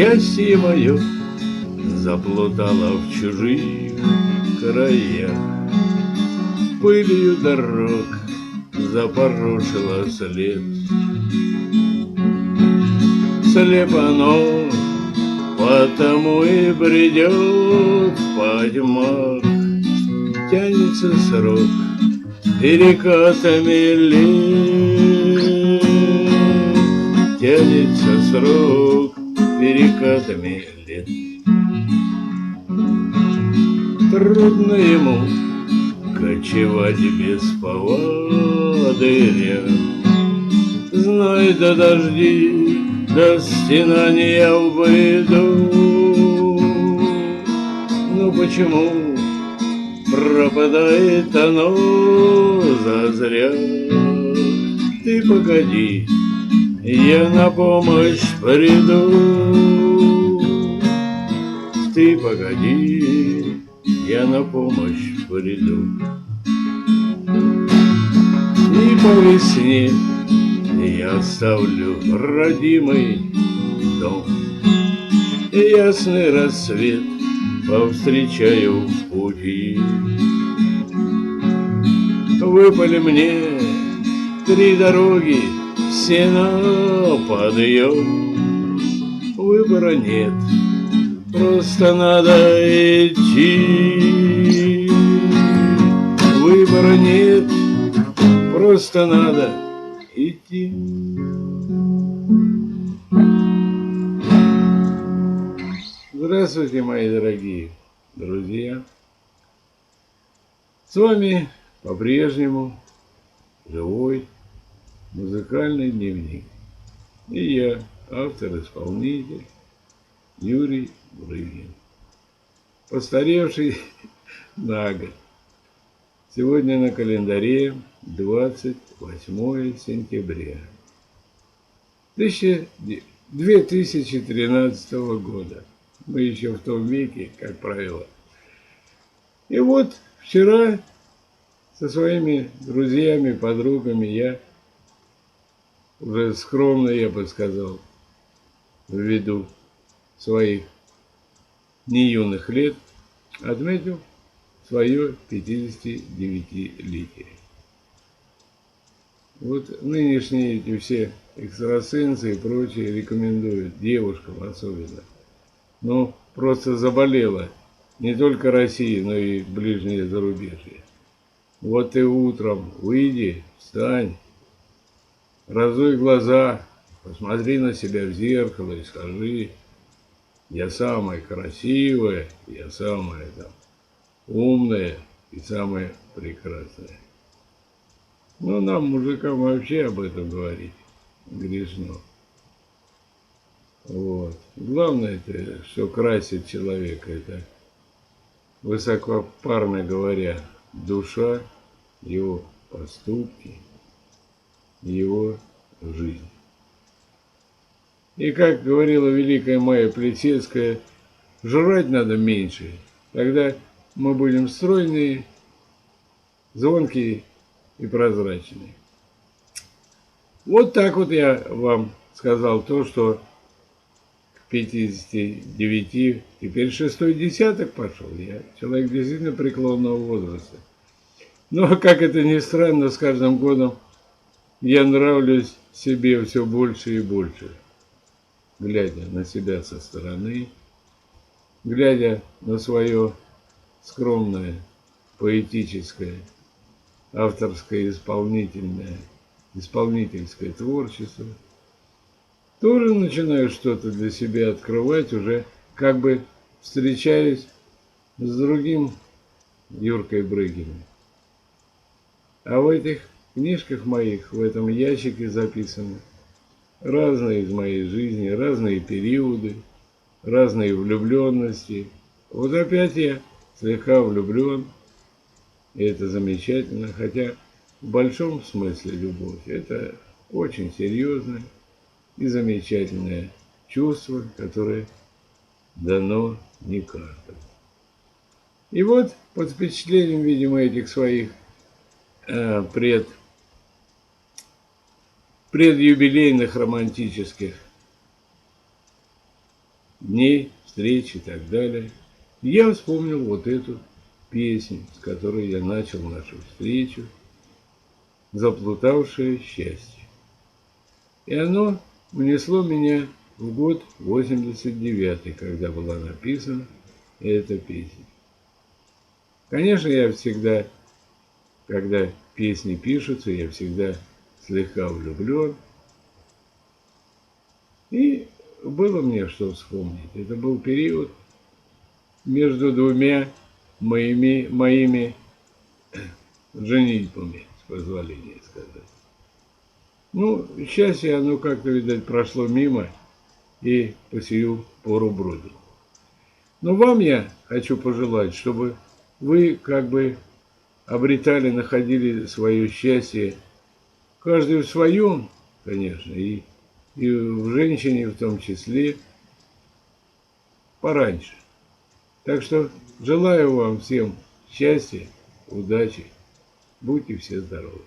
Счастье мое заплутало в чужих краях, Пылью дорог запорошила след. Слепо оно, потому и бредет по тьмах, Тянется срок перекатами лет, Тянется срок перекатами лет. Трудно ему кочевать без поводыря, Знай до дожди, до стенания выйду. Ну почему пропадает оно зазря? Ты погоди, я на помощь приду. Ты погоди, я на помощь приду. И по весне я оставлю родимый дом. И ясный рассвет повстречаю в пути. Выпали мне три дороги, все на подъем. Выбора нет, просто надо идти. Выбора нет, просто надо идти. Здравствуйте, мои дорогие друзья. С вами по-прежнему живой музыкальный дневник. И я, автор-исполнитель Юрий Брыгин. Постаревший на год. Сегодня на календаре 28 сентября 2013 года. Мы еще в том веке, как правило. И вот вчера со своими друзьями, подругами я уже скромно, я бы сказал, ввиду своих не юных лет, отметил свое 59-летие. Вот нынешние эти все экстрасенсы и прочие рекомендуют, девушкам особенно. Ну, просто заболела не только Россия, но и ближнее зарубежье. Вот ты утром выйди, встань, разуй глаза, посмотри на себя в зеркало и скажи, я самая красивая, я самая там умная и самая прекрасная. Ну, нам, мужикам, вообще об этом говорить грешно. Вот. Главное, это, что красит человека, это высокопарно говоря, душа, его поступки, его жизнь. И как говорила великая Майя Плетецкая, жрать надо меньше, тогда мы будем стройные, звонкие и прозрачные. Вот так вот я вам сказал то, что 59, теперь шестой десяток пошел. Я человек действительно преклонного возраста. Но, как это ни странно, с каждым годом я нравлюсь себе все больше и больше, глядя на себя со стороны, глядя на свое скромное, поэтическое, авторское, исполнительное, исполнительское творчество – тоже начинаю что-то для себя открывать, уже как бы встречаюсь с другим Юркой Брыгиным. А в этих книжках моих, в этом ящике записаны разные из моей жизни, разные периоды, разные влюбленности. Вот опять я слегка влюблен, и это замечательно, хотя в большом смысле любовь это очень серьезно и замечательное чувство, которое дано не каждому. И вот под впечатлением, видимо, этих своих э, пред, предюбилейных романтических дней, встреч и так далее. Я вспомнил вот эту песню, с которой я начал нашу встречу, «Заплутавшее счастье». И оно унесло меня в год 89 когда была написана эта песня. Конечно, я всегда, когда песни пишутся, я всегда слегка влюблен. И было мне что вспомнить. Это был период между двумя моими, моими женитьбами, с позволения сказать. Ну, счастье, оно как-то, видать, прошло мимо и по сию пору бродит. Но вам я хочу пожелать, чтобы вы как бы обретали, находили свое счастье, каждый в своем, конечно, и, и в женщине в том числе, пораньше. Так что желаю вам всем счастья, удачи, будьте все здоровы.